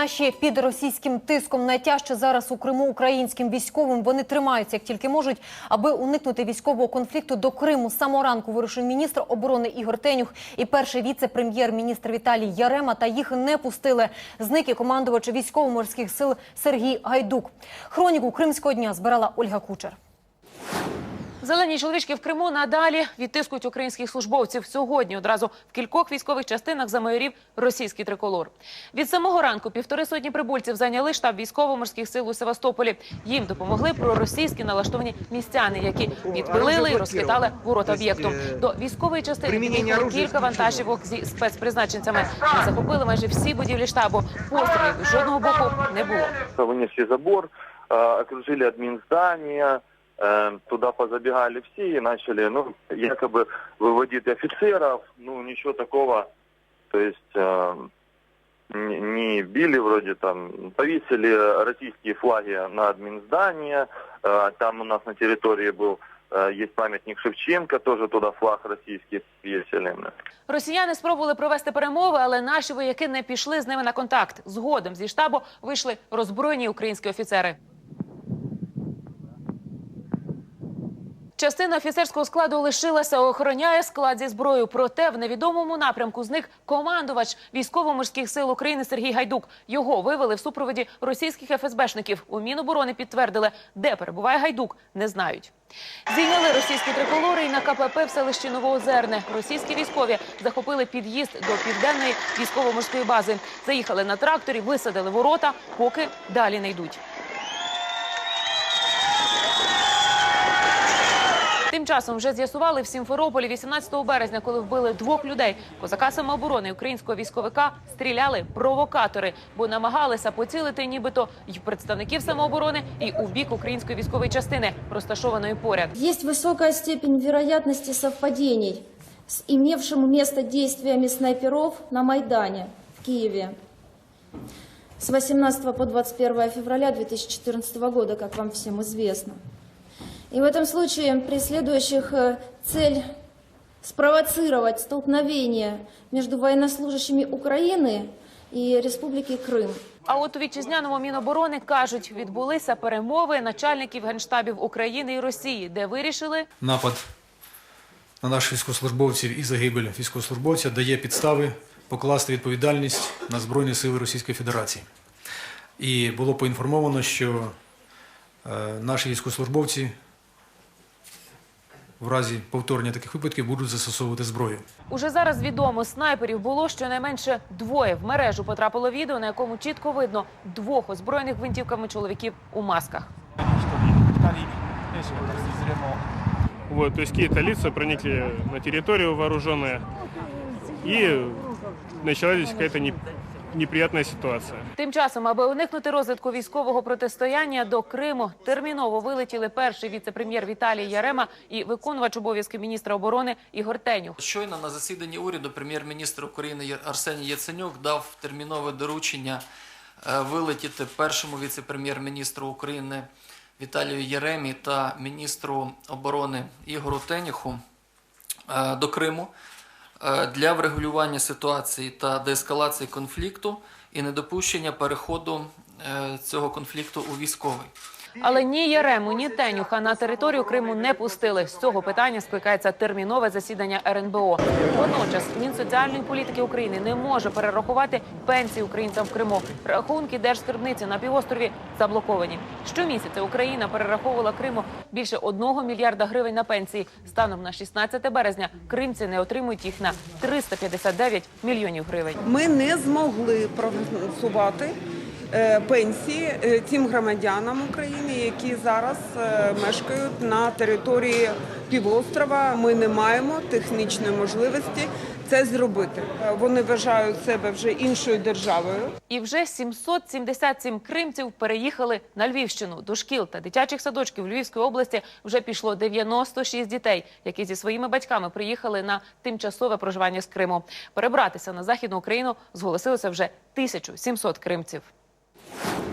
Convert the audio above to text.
Наші під російським тиском найтяжче зараз у Криму українським військовим. Вони тримаються як тільки можуть, аби уникнути військового конфлікту до Криму. З самого ранку вирушив міністр оборони Ігор Тенюх і перший віце-прем'єр-міністр Віталій Ярема. Та їх не пустили. Зник і командувач військово-морських сил Сергій Гайдук. Хроніку Кримського дня збирала Ольга Кучер. Зелені чоловічки в Криму надалі відтискують українських службовців. Сьогодні одразу в кількох військових частинах замайорів російський триколор. Від самого ранку півтори сотні прибульців зайняли штаб військово-морських сил у Севастополі. Їм допомогли проросійські налаштовані містяни, які відпилили і розхитали ворота об'єкту. До військової частини під'їхали кілька вантажівок зі спецпризначенцями. Вони захопили майже всі будівлі штабу. Пострілів з жодного боку не було. вынесли забор, э, окружили админздание, э, туда позабегали все и начали, ну, якобы выводить офицеров, ну, ничего такого, то есть э, не, не били вроде там, повесили российские флаги на админздание, э, там у нас на территории был, э, есть памятник Шевченко, тоже туда флаг российский повесили. Росіяни спробували провести перемови, але наші вояки не пішли з ними на контакт. Згодом зі штабу вийшли роззброєні українські офіцери. Частина офіцерського складу лишилася, охороняє склад зі зброєю. Проте в невідомому напрямку зник командувач військово-морських сил України Сергій Гайдук. Його вивели в супроводі російських ФСБшників. У Міноборони підтвердили, де перебуває Гайдук, не знають. Зійняли російські триколори і на КПП в селищі Новоозерне. Російські військові захопили під'їзд до південної військово-морської бази. Заїхали на тракторі, висадили ворота, поки далі не йдуть. Тим часом вже з'ясували в Сімферополі 18 березня, коли вбили двох людей. Козака самооборони українського військовика стріляли провокатори, бо намагалися поцілити нібито й представників самооборони, і у бік української військової частини, розташованої поряд. Есть высокая степень вероятности совпадений с имевшим место действиями снайперов на Майдане в Киеве с 18 по 21 февраля 2014 года, как вам всем известно. И в этом случае преследующих э, цель спровоцировать столкновение между военнослужащими Украины и Республики Крым. А от у вітчизняному міноборони кажуть, відбулися перемови начальників генштабів України і Росії, де вирішили напад на наших військовослужбовців і загибель військовослужбовця дає підстави покласти відповідальність на Збройні Сили Російської Федерації. І було поінформовано, що е, наші військовослужбовці в разі повторення таких випадків будуть застосовувати зброю. Уже зараз відомо, снайперів було щонайменше двоє. В мережу потрапило відео, на якому чітко видно двох озброєних гвинтівками чоловіків у масках. Вот, то есть какие-то лица проникли на территорию вооруженные, и началась здесь какая-то не- неприятная ситуация. Тим часом, аби уникнути розвитку військового протистояння до Криму, терміново вилетіли перший віце-прем'єр Віталій Ярема і виконувач обов'язків міністра оборони Ігор Тенюх. Щойно на засіданні уряду прем'єр-міністр України Арсеній Яценюк дав термінове доручення е, вилетіти першому віце-прем'єр-міністру України Віталію Єремі та міністру оборони Ігору Теніху е, до Криму для врегулювання ситуації та деескалації конфлікту і недопущення переходу е, цього конфлікту у військовий. Але ні Ярему, ні Тенюха на територію Криму не пустили. З цього питання скликається термінове засідання РНБО. Водночас Мінсоціальної політики України не може перерахувати пенсії українцям в Криму. Рахунки держскарбниці на півострові заблоковані. Щомісяця Україна перераховувала Криму більше одного мільярда гривень на пенсії. Станом на 16 березня кримці не отримують їх на 359 мільйонів гривень. Ми не змогли профінансувати е, пенсії е, тим громадянам України, які зараз е, мешкають на території півострова. Ми не маємо технічної можливості це зробити. Е, Вони вважають себе вже іншою державою. І вже 777 кримців переїхали на Львівщину. До шкіл та дитячих садочків Львівської області вже пішло 96 дітей, які зі своїми батьками приїхали на тимчасове проживання з Криму. Перебратися на західну Україну зголосилося вже 1700 кримців.